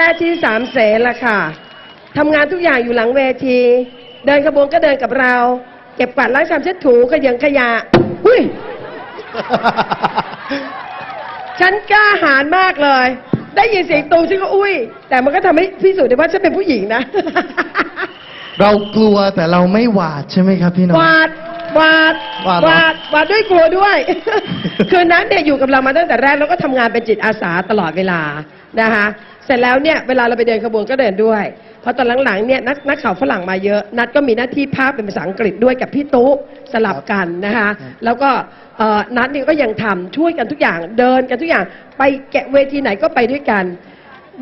รกที่สามเสนละค่ะทำงานทุกอย่างอยู่หลังเวที เดินขบวนก็เดินกับเรา เก็บกวาดล้างชามเช็ดถูขยังขยะอุ้ย ฉันกล้าหาญมากเลย ได้ยินเสียงตูฉันก็อุ้ย แต่มันก็ทำให้พิสูจน์ได้ว่าฉันเป็นผู้หญิงนะ เรากลัวแต่เราไม่หวาดใช่ไหมครับพี่น้องวาดวาดวาดเหรอวาดวาดด้วยกลัวด้วย คือนั้นเนี่ยอยู่กับเรามาตั้งแต่แรกแล้วก็ทำงานเป็นจิตอาสาตลอดเวลา นะคะเสร็จแล้วเนี่ยเวลาเราไปเดินขบวนก็เดินด้วยพอตอนหลังๆเนี่ยนักนักข่าวฝรั่งมาเยอะ นัดก็มีหน้าที่ภาพเป็นภาษาอังกฤษด้วยกับพี่ตุ๊สลับกันนะคะแล้วก็เอ่อนัดเนี่ยก็ยังทำช่วยกันทุกอย่างเดินกันทุกอย่างไปแกะเวทีไหนก็ไปด้วยกัน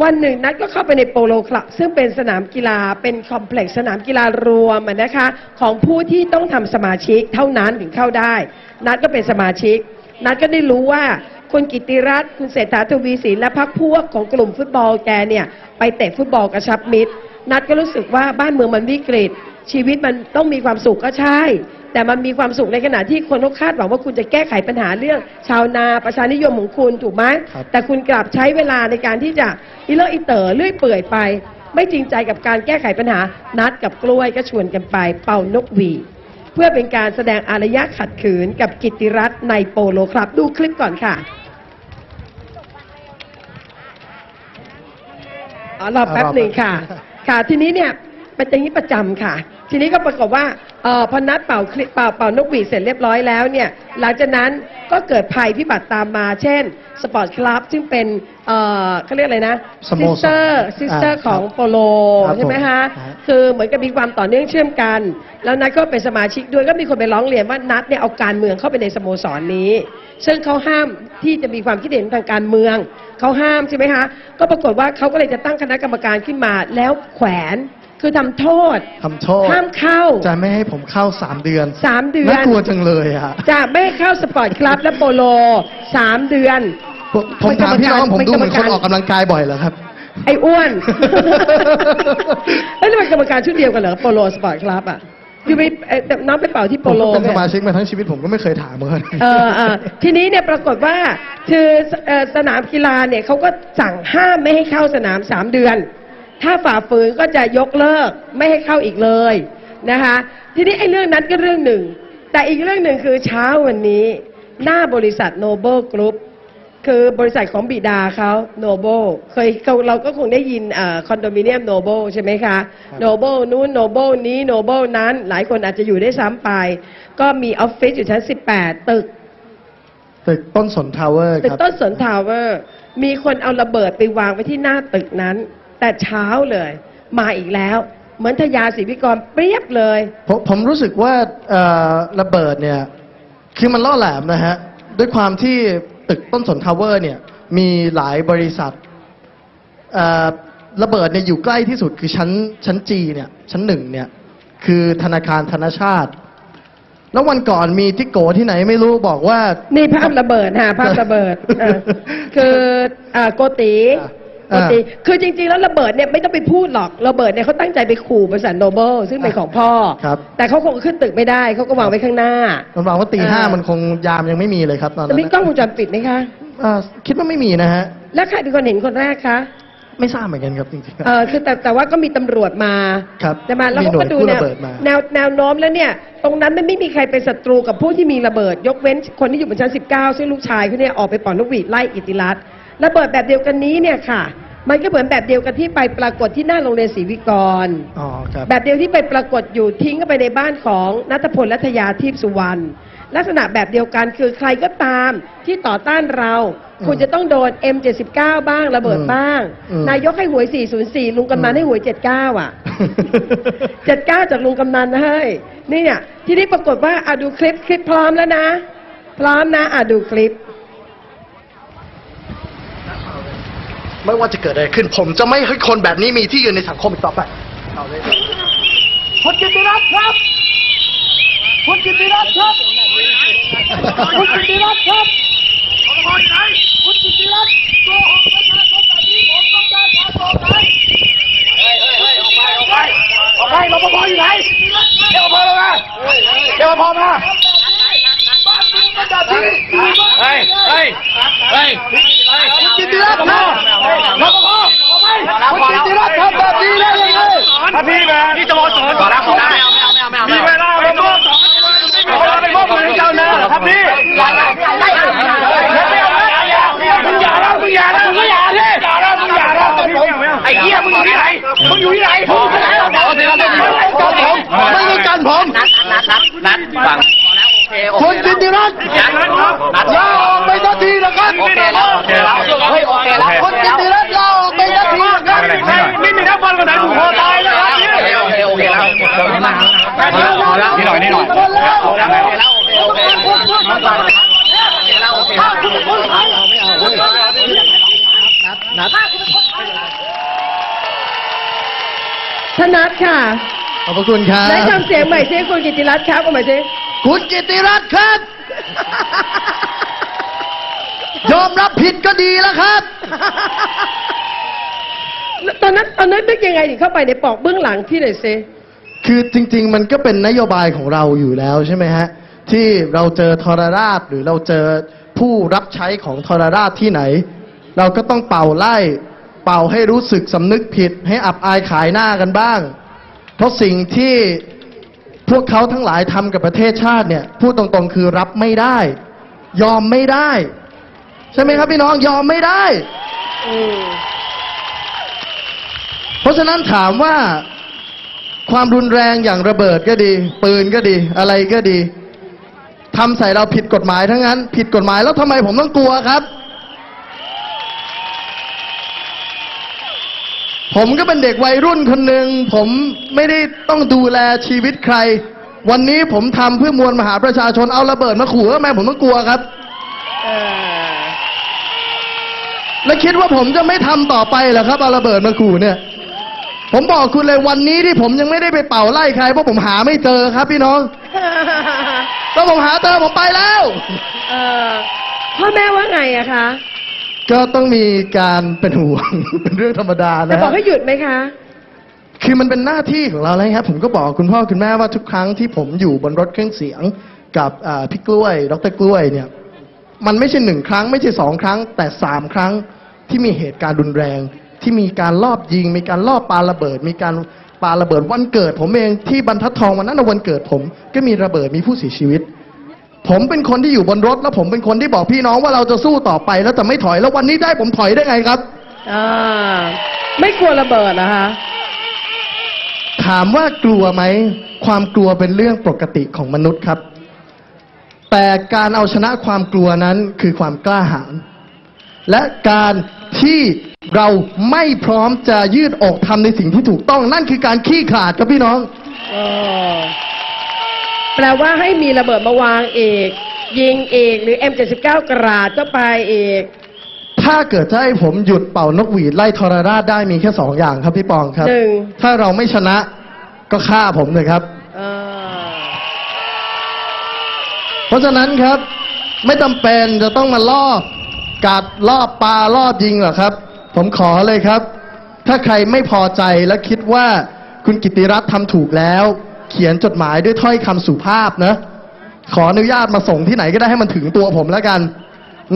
วันหนึ่งนัดก็เข้าไปในโปโลคลับ ซึ่งเป็นสนามกีฬาเป็นคอมเพล็กซ์สนามกีฬารวมอะนะคะของผู้ที่ต้องทำสมาชิกเท่านั้นถึงเข้าได้ นัดก็เป็นสมาชิก นัดก็ได้รู้ว่า คุณกิติรัตน์คุณเศรษฐาทวีสินและพรรคพวกของกลุ่มฟุตบอลแกเนี่ย ไปเตะฟุตบอลกระชับมิตร นัดก็รู้สึกว่าบ้านเมืองมันวิกฤต ชีวิตมันต้องมีความสุขก็ใช่ แต่มันมีความสุขในขณะที่คนเขาคาดหวังว่าคุณจะแก้ไขปัญหาเรื่อง ชาวนาประชานิยมของคุณถูกไหมครับแต่คุณกลับใช้เวลาในการที่จะอิเลอะอิเตอเลื่อยเปื่อยไป ไม่จริงใจกับการแก้ไขปัญหานัดกับกล้วยก็ชวนกันไป เป่านกหวีด เพื่อเป็นการแสดงอารยะขัดขืนกับกิติรัตน์ในโปโลครับ ดูคลิปก่อนค่ะอ๋อรอแป๊บหนึ่งค่ะ ค่ะทีนี้เนี่ยเป็นอย่างนี้ประจำค่ะ ทีนี้ก็ปรากฏว่าเออพอนัดเป่าคลิปเป่าเป่านกหวีดเสร็จเรียบร้อยแล้วเนี่ยหลังจากนั้นก็เกิดภัยพิบัติตามมา เช่นสปอร์ตคลับซึ่งเป็นเอ่อเขาเรียกอะไรนะสโมซิสรสเตอร์ซิสเตอร์อ่าของครับโปโลครับใช่ไหมคะผมฮะคือเหมือนกับมีความต่อเนื่องเชื่อมกัน แล้วนัดก็เป็นสมาชิกด้วยก็มีคนไปร้องเรียนว่านัดเนี่ยเอาการเมืองเข้าไปในสโมสรนี้ ซึ่งเขาห้ามที่จะมีความคิดเห็นทางการเมืองเขาห้ามใช่ไหมคะก็ปรากฏว่าเขาก็เลยจะตั้งคณะกรรมการขึ้นมาแล้วแขวน คือทำโทษทำโทษห้ามเข้า จะไม่ให้ผมเข้าสามเดือนสามเดือนน่ากลัวจังเลยอะจะไม่ให้เข้าสปอร์ตคลับและโปโลสามเดือนผมผมถามพี่น้องผมเป็นดูกรรมเหมือนคนการออกกำลังกายบ่อยเหรอครับ ไอ้อ้วนเอ้ยแล้วเป็นกรรมการชุดเดียวกันเหรอโปโลสปอร์ตคลับอะอยู่ไปเอ่อแต่น้องไปเป่าที่โปผมโลก็เป็นสมาเนี่ยชิกมาทั้งชีวิตผมก็ไม่เคยถามเหมือนกันเออเออทีนี้เนี่ยปรากฏว่าคือเอ่อสนามกีฬาเนี่ยเขาก็สั่งห้ามไม่ให้เข้าสนามสามเดือน ถ้าฝ่าฝืนก็จะยกเลิกไม่ให้เข้าอีกเลยนะคะ ทีนี้ไอ้เรื่องนั้นก็เรื่องหนึ่ง แต่อีกเรื่องหนึ่งคือเช้าวันนี้ หน้าบริษัทโนเบิลกรุ๊ปคือบริษัทของบิดาเขาโนเบิลเคยเราเราก็คงได้ยินคอนโดมิเนียมโนเบิลใช่ไหมคะครับโนเบิลนู้นโนเบิลนี้โนเบิลนั้น หลายคนอาจจะอยู่ได้ซ้ำไป ก็มีออฟฟิศอยู่ชั้น 18 ตึก ตึกต้นสนทาวเวอร์ตึคกรับต้นสนทาวเวอร์ มีคนเอาระเบิดไปวางไว้ที่หน้าตึกนั้น แต่เช้าเลย มาอีกแล้ว เหมือนทยาศรีวิกรเปรียบเลย ผมผมรู้สึกว่าเอ่อระเบิดเนี่ย คือมันล่อแหลมนะฮะ ด้วยความที่ตึกต้นสนทาวเวอร์เนี่ย มีหลายบริษัทเอ่อระเบิดเนี่ยอยู่ใกล้ที่สุดคือชั้นชั้นจีเนี่ยชั้นหนึ่งเนี่ย คือธนาคารธนชาติ แล้ววันก่อนมีทิกโกที่ไหนไม่รู้บอกว่า นี่ภาพระเบิดฮะภาพระเบิดเออคือเอ่อโกติ อ่า โกติคือจริง ๆ แล้วระเบิดเนี่ยไม่ต้องไปพูดหรอกระเบิดเนี่ยเขาตั้งใจไปขู่บริษัทโนเบิลซึ่งเป็นของพ่อ ครับ แต่เขาคงขึ้นตึกไม่ได้เขาก็วางไว้ข้างหน้ามันบอกว่าตีห้าเออมันคงยามยังไม่มีเลยครับตอนแต่นั้นมีกล้องวงจรปิดไหมคะอ่าคิดว่าไม่มีนะฮะ แล้วใครเป็นคนเห็นคนแรกคะไม่ทราบเหมือนกันครับจริงๆ เออคือแต่แต่ว่าก็มีตำรวจมาครับใช่ไหมแล้วมีเขาหน่วก็ยดูกู้แนระวเบิดมา แนวแนวโน้มแล้วเนี่ย ตรงนั้นมันไม่มีใครเป็นศัตรูกับผู้ที่มีระเบิด ยกเว้นคนที่อยู่บนชั้น 19 ซึ่งลูกชายเขาเนี่ยออกไปปล่อนลูกหวีดไล่อิติรัตน์ ระเบิดแบบเดียวกันนี้เนี่ยค่ะ มันก็เหมือนแบบเดียวกันที่ไปปรากฏที่หน้าโรงเรียนศรีวิกร อ๋อครับ แบบเดียวที่ไปปรากฏอยู่ทิ้งเข้าไปในบ้านของนัทพลรัตยาทิพย์สุวรรณลักษณะแบบเดียวกันคือใครก็ตามที่ต่อต้านเรา อืมคุณจะต้องโดน M79 บ้างระเบิดอืมบ้าง อืมนายกให้หวย 404 ลุงกำนันอืม ให้หวย 79 อะ 79 จากลุงกำนันให้นี่เนี่ย ทีนี้ปรากฏว่าอะดูคลิปคลิปพร้อมแล้วนะ พร้อมนะอะดูคลิป ไม่ว่าจะเกิดอะไรขึ้น ผมจะไม่ให้คนแบบนี้มีที่ยืนในสังคมอีกต่อไปเอาเลยคุณกิติรัตน์ครับคุณกิติรัตน์ครับคุณกิติรัตน์ครับคุณกิติรัตน์โกหกประชาชนแบบนี้ผมต้องการความโปร่งใสเฮ้ยเฮ้ยเฮ้ยออกไปออกไปออกไปรปภอยู่ไหนเดี๋ยวรปภมาเดี๋ยวรปภมาบ้านเมืองมันแบบนี้ ฟังคนจินติรัตน์ลาออกไปนาทีนะครับโอเคแล้วโอเคแล้วโอเคแล้วคนจินติรัตน์ลาออกไปนาทีนะครับไม่มีนักบอลคนไหนถูกคอตายแล้วครับโอเคโอเคโอเคแล้วเอและนี่หน่อยนี่หน่อยโอเคแล้วโอเคโอเคโอเคแล้วโอเคแล้วไม่เอเาเว้โอเคนัดธโอเค่ค ขอบพระคุณครับ ได้ทำเสียงใหม่ซิคุณกิติรัตน์ครับเอาใหม่ซิคุณกิติรัตน์ครับ ยอมรับผิดก็ดีแล้วครับ ตอนนั้นตอนนั้นนึกยังไงถึงเข้าไปในปอกเบื้องหลังพี่หน่อยซิคือจริง ๆ มันก็เป็นนโยบายของเราอยู่แล้วใช่ไหมฮะ ที่เราเจอทรราชหรือเราเจอผู้รับใช้ของทรราชที่ไหน เราก็ต้องเป่าไล่ เป่าให้รู้สึกสำนึกผิด ให้อับอายขายหน้ากันบ้าง เพราะสิ่งที่พวกเขาทั้งหลายทำกับประเทศชาติเนี่ยพูดตรงๆคือรับไม่ได้ ยอมไม่ได้ ใช่ไหมครับพี่น้องยอมไม่ได้ เพราะฉะนั้นถามว่าความรุนแรงอย่างระเบิดก็ดี ปืนก็ดี อะไรก็ดีทำใส่เราผิดกฎหมายทั้งนั้น ผิดกฎหมายแล้วทำไมผมต้องกลัวครับ ผมก็เป็นเด็กวัยรุ่นคนหนึ่งผมไม่ได้ต้องดูแลชีวิตใคร วันนี้ผมทำเพื่อมวลมหาประชาชนเอาระเบิดมาขู่ทำไมผมต้องกลัวครับเออและคิดว่าผมจะไม่ทำต่อไปเหรอครับเอาระเบิดมาขู่เนี่ย ผมบอกคุณเลยวันนี้ที่ผมยังไม่ได้ไปเป่าไล่ใครเพราะผมหาไม่เจอครับพี่น้องถ้าผมหาเจอผมไปแล้วเออพ่อแม่ว่าไงอะคะ ก็ต้องมีการเป็นห่วง เป็นเรื่องธรรมดาจะนะบอกให้หยุดไหมคะ คือมันเป็นหน้าที่ของเราแล้วครับ ผมก็บอกคุณพ่อคุณแม่ว่าทุกครั้งที่ผมอยู่บนรถเครื่องเสียงกับอ่าพี่กล้วยดรกล้วยเนี่ย มันไม่ใช่หนึ่งครั้ง ไม่ใช่สองครั้ง แต่สามครั้งที่มีเหตุการณ์รุนแรง ที่มีการลอบยิง มีการลอบปาระเบิด มีการปาระเบิดวันเกิด ผมเองที่บรรทัดทองวันนั้นนะวันเกิดผม ก็มีระเบิดมีผู้เสียชีวิต ผมเป็นคนที่อยู่บนรถ แล้วผมเป็นคนที่บอกพี่น้องว่าเราจะสู้ต่อไปแล้วจะไม่ถอยแล้ววันนี้ได้ผมถอยได้ไงครับอ่าไม่กลัวระเบิดนะคะถามว่ากลัวไหมความกลัวเป็นเรื่องปกติของมนุษย์ครับ แต่การเอาชนะความกลัวนั้นคือความกล้าหาญและการที่เราไม่พร้อมจะยืดอกทำในสิ่งที่ถูกต้อง นั่นคือการขี้ขลาดครับพี่น้องเออ แปลว่าให้มีระเบิดมาวางเอกยิงเอกหรือ M79 กราดก็ไปเอกถ้าเกิดจะให้ผมหยุดเป่านกหวีดไล่ทรราชได้มีแค่สองอย่างครับพี่ปองครับ หนึ่งถ้าเราไม่ชนะก็ฆ่าผมเลยครับ เออเพราะฉะนั้นครับ ไม่จำเป็นจะต้องมาลอบกัดลอบปลาลอบยิงหรอกครับ ผมขอเลยครับ ถ้าใครไม่พอใจและคิดว่าคุณกิติรัตน์ทำถูกแล้ว เขียนจดหมายด้วยถ้อยคำสุภาพนะ ขออนุญาตมาส่งที่ไหนก็ได้ให้มันถึงตัวผมแล้วกัน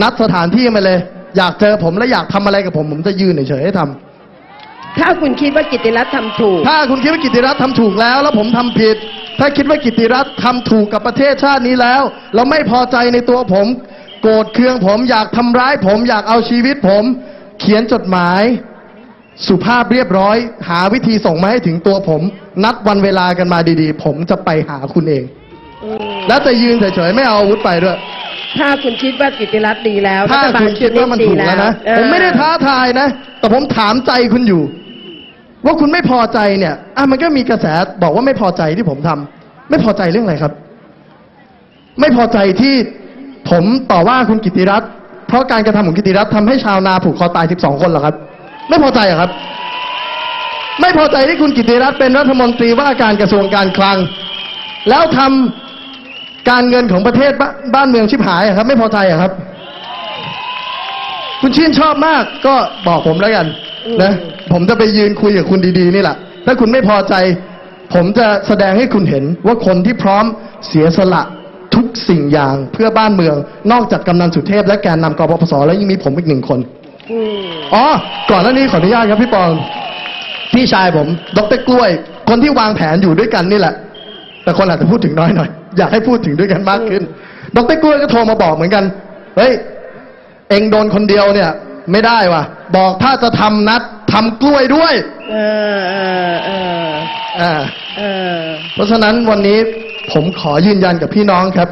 นัดสถานที่มาเลย อยากเจอผมและอยากทำอะไรกับผม ผมจะยืนเฉยๆให้ทำถ้าคุณคิดว่ากิตติรัตน์ทำถูก ถ้าคุณคิดว่ากิตติรัตน์ทำถูกแล้ว แล้วผมทำผิด ถ้าคิดว่ากิตติรัตน์ทำถูกกับประเทศชาตินี้แล้ว แล้วไม่พอใจในตัวผม โกรธเคืองผมอยากทำร้ายผมอยากเอาชีวิตผม เขียนจดหมาย สุภาพเรียบร้อย หาวิธีส่งมาให้ถึงตัวผม นัดวันเวลากันมาดีๆ ผมจะไปหาคุณเอง อืมแล้วจะยืนเฉยๆไม่เอาอาวุธไปด้วย ถ้าคุณคิดว่ากิตติรัตน์ดีแล้วถ้ารัฐบลคุณคิดว่ามันถูกแล้วนะ เออผมไม่ได้ท้าทายนะ แต่ผมถามใจคุณอยู่ ว่าคุณไม่พอใจเนี่ยอะมันก็มีกระแสบอกว่าไม่พอใจที่ผมทำไม่พอใจเรื่องอะไรครับ ไม่พอใจที่ผมต่อว่าคุณกิติรัตน์เพราะการกระทำของกิติรัตน์ทำให้ชาวนาผูกคอตาย 12 คนเหรอครับ ไม่พอใจเหรอครับ ไม่พอใจที่คุณกิติรัตน์เป็นรัฐมนตรีว่าการกระทรวงการคลัง แล้วทำการเงินของประเทศบ้าบ้านเมืองชิบหายครับ ไม่พอใจครับ คุณชื่นชอบมากก็บอกผมแล้วกันนะผมจะไปยืนคุยกับคุณดีๆนี่แหละ ถ้าคุณไม่พอใจ ผมจะแสดงให้คุณเห็นว่าคนที่พร้อมเสียสละทุกสิ่งอย่างเพื่อบ้านเมือง นอกจากกำนันสุเทพและแกนนำกปปสแล้วยังมีผมอีกหนึ่งคนอ๋อก่อนหน้านี้ขออนุญาตครับพี่ปอง พี่ชายผม ดรกล้วย คนที่วางแผนอยู่ด้วยกันนี่แหละ แต่คนอาจจะพูดถึงน้อยหน่อย อยากให้พูดถึงด้วยกันมากขึ้น ดรกล้วยก็โทรมาบอกเหมือนกัน เฮ้ย เองโดนคนเดียวเนี่ย ไม่ได้ว่ะ บอกถ้าจะทำนัดทำกล้วยด้วย เออเออเอออ่าเออ เพราะฉะนั้นวันนี้ผมขอยืนยันกับพี่น้องครับ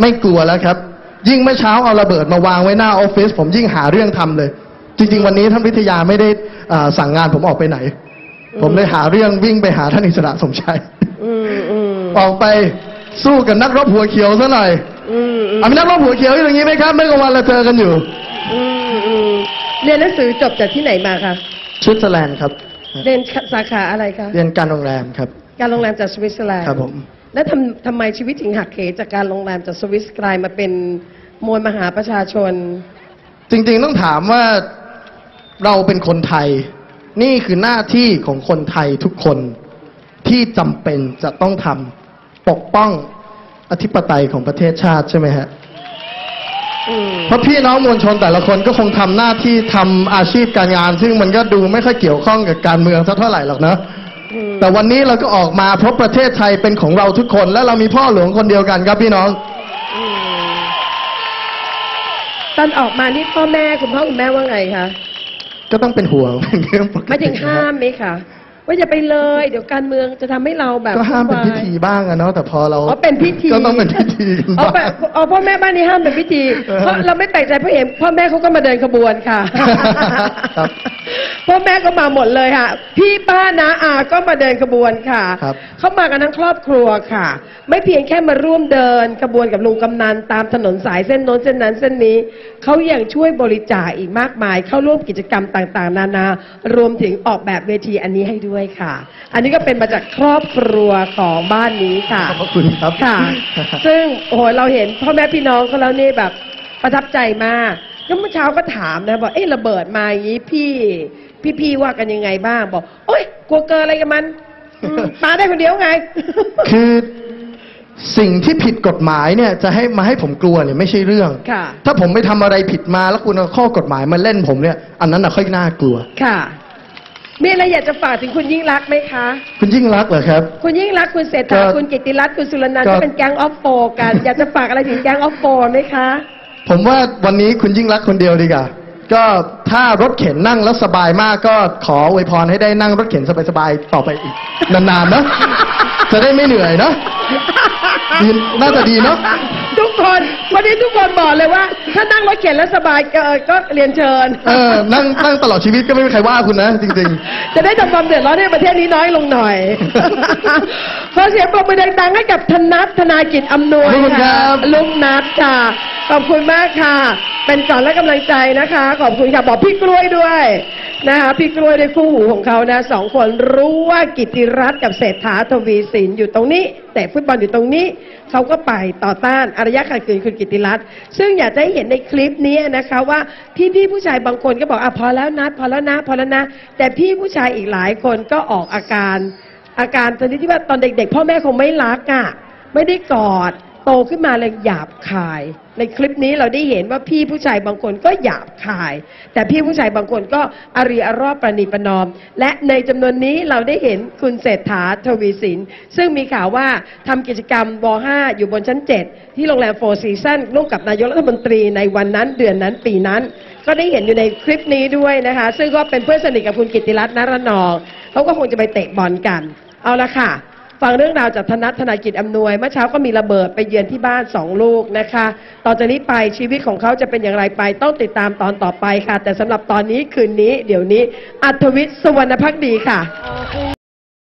ไม่กลัวแล้วครับ ยิ่งเมื่อเช้าเอาระเบิดมาวางไว้หน้าออฟฟิศผมยิ่งหาเรื่องทำเลย จริง ๆ วันนี้ท่านวิทยาไม่ได้อ่า สั่งงานผมออกไปไหน ผมเลยหาเรื่องวิ่งไปหาท่านอิสระสมชัยอืมอืมออกไปสู้กับนักรบหัวเขียวซะหน่อยอืมอืมเอามีนักรบหัวเขียวอยู่อย่างนี้ไหมครับเมื่อกลางวันเราเจอกันอยู่อืมอืมเรียนหนังสือจบจากที่ไหนมาคะสวิตเซอร์แลนด์ครับเรียนสาขาอะไรคะเรียนการโรงแรมครับ การโรงแรมจากสวิตเซอร์แลนด์ครับผมแล้วทำทำไมชีวิตถึงหักเหจากการโรงแรมจากสวิสกลายมาเป็นมวลมหาประชาชน จริง ๆ ต้องถามว่า เราเป็นคนไทย นี่คือหน้าที่ของคนไทยทุกคนที่จำเป็นจะต้องทำปกป้องอธิปไตยของประเทศชาติใช่ไหมฮะเพราะพี่น้องมวลชนแต่ละคนก็คงทำหน้าที่ทำอาชีพการงาน ซึ่งมันก็ดูไม่ค่อยเกี่ยวข้องกับการเมืองสักเท่าไหร่หรอกนะแต่วันนี้เราก็ออกมาเพราะประเทศไทยเป็นของเราทุกคน และเรามีพ่อหลวงคนเดียวกันครับพี่น้องอตอนออกมานี่พ่อแม่คุณพ่อคุณแม่ว่าไงคะ ก็ต้องเป็นห่วงเป็นเรื่องปกติไม่ถึงห้ามไหมคะว่าอย่าไปเลย เดี๋ยวการเมืองจะทำให้เราแบบก็ห้ามเป็นพิวุ่วายธีบ้างอะเนาะแต่พอเราอ๋อเป็นพิธีก็ต้องเป็นพิธีกันอ๋อบ้างอ๋อพ่อแม่บ้านนี้ห้ามเป็นพิธีเออเพราะเราไม่แปลกใจเพราะเห็นพ่อแม่เขาก็มาเดินขบวนค่ะ ครับ พ่อแม่ก็มาหมดเลยค่ะ พี่ป้านาอาก็มาเดินขบวนค่ะ ครับ เขามากันทั้งครอบครัวค่ะ ไม่เพียงแค่มาร่วมเดินขบวนกับลุงกำนันตามถนนสายเส้นโน้นเส้นนั้นเส้นนี้ เขายังช่วยบริจาคอีกมากมาย เข้าร่วมกิจกรรมต่างๆ นานารวมถึงออกแบบเวทีอันนี้ให้ด้วยค่ะ อันนี้ก็เป็นมาจากครอบครัวของบ้านนี้ค่ะ ขอบพระคุณครับ ค่ะ ซึ่งโอ้โหเราเห็นพ่อแม่พี่น้องเขาแล้วนี่แบบประทับใจมาก ก็เมื่อเช้าก็ถามนะบอกเอ๊ะระเบิดมาอย่างนี้พี่พี่พี่ว่ากันยังไงบ้างบอกโอ๊ยกลัวเกินอะไรกับมันอืมมาได้คนเดียวไง คือสิ่งที่ผิดกฎหมายเนี่ยจะให้มาให้ผมกลัวเนี่ยไม่ใช่เรื่อง ค่ะ ถ้าผมไปทำอะไรผิดมาแล้วคุณเอาข้อกฎหมายมาเล่นผมเนี่ย อันนั้นน่ะค่อยน่ากลัว ค่ะ มีอะไรอยากจะฝากถึงคุณยิ่งรักษณ์ไหมคะ คุณยิ่งรักษณ์เหรอครับ คุณยิ่งรักษณ์คุณเศรษก็ฐาคุณกิตติรัตน์คุณสุรนันท์ก็ ก็เป็นแก๊งออฟโฟกัน อยากจะฝากอะไรถึงแก๊งออฟโฟไหมคะ ผมว่าวันนี้คุณยิ่งรักคนเดียวดีกว่าก็ถ้ารถเข็นนั่งแล้วสบายมากก็ขออวยพรให้ได้นั่งรถเข็นสบายๆต่อไปอีก นานๆนะจะได้ไม่เหนื่อยเนาะน่าจะดีเนาะ กคนวันนี้ทุกคนบอกเลยว่า ถ้านั่งรถเข็นแล้วสบายก็เอ่อก็เรียนเชิญ เออนั่งนั่งตลอดชีวิตก็ไม่มีใครว่าคุณนะ จริง จะได้ทำความเดือดร้อนให้ประเทศนี้น้อยลงหน่อย ขอเสียงปรบมือดังๆให้กับธนัทธนากิจอำนวยขอบคุณครับ ลุงนัทค่ะ ขอบคุณมากค่ะ เป็นก่อนและกำลังใจนะคะ ขอบคุณค่ะ บอกพี่กล้วยด้วย นะคะพี่กล้วยด้คู่หูของเขานะสองคนรู้ว่ากิติรัตน์กับเศรษฐาทวีสินอยู่ตรงนี้ แต่ฟุตบอลอยู่ตรงนี้ เขาก็ไปต่อต้านอารยะขัดขืนคุณกิติรัตน์ซึ่งอยากจะให้เห็นในคลิปนี้นะคะว่าพี่พี่ผู้ชายบางคนก็บอกอะพอแล้วนะพอแล้วนะพอแล้วนะ แต่พี่ผู้ชายอีกหลายคนก็ออกอาการ อาการตอนนี้ที่ว่าตอนเด็ก ๆ พ่อแม่คงไม่รักอะไม่ได้กอด โตขึ้นมาเลยหยาบคาย ในคลิปนี้เราได้เห็นว่าพี่ผู้ชายบางคนก็หยาบคาย แต่พี่ผู้ชายบางคนก็อารีอารอบประนีประนอม และในจำนวนนี้เราได้เห็นคุณเศรษฐาทวีสิน ซึ่งมีข่าวว่าทำกิจกรรมว5อยู่บนชั้น 7 ที่โรงแรมโฟร์ซีซันร่วมกับนายกรัฐมนตรีในวันนั้นเดือนนั้นปีนั้น ก็ได้เห็นอยู่ในคลิปนี้ด้วยนะคะ ซึ่งก็เป็นเพื่อนสนิทกับคุณกิตติรัตน์นรนองเขาก็คงจะไปเตะบอลกัน เอาละค่ะ ฟังเรื่องราวจากธนัทธนากิจอำนวย เมื่อเช้าก็มีระเบิดไปเยือนที่บ้านสองลูกนะคะ ต่อจากนี้ไปชีวิตของเขาจะเป็นอย่างไรไปต้องติดตามตอนต่อไปค่ะ แต่สำหรับตอนนี้คืนนี้ เดี๋ยวนี้ อัธวิทย์สวรรณพักดีค่ะ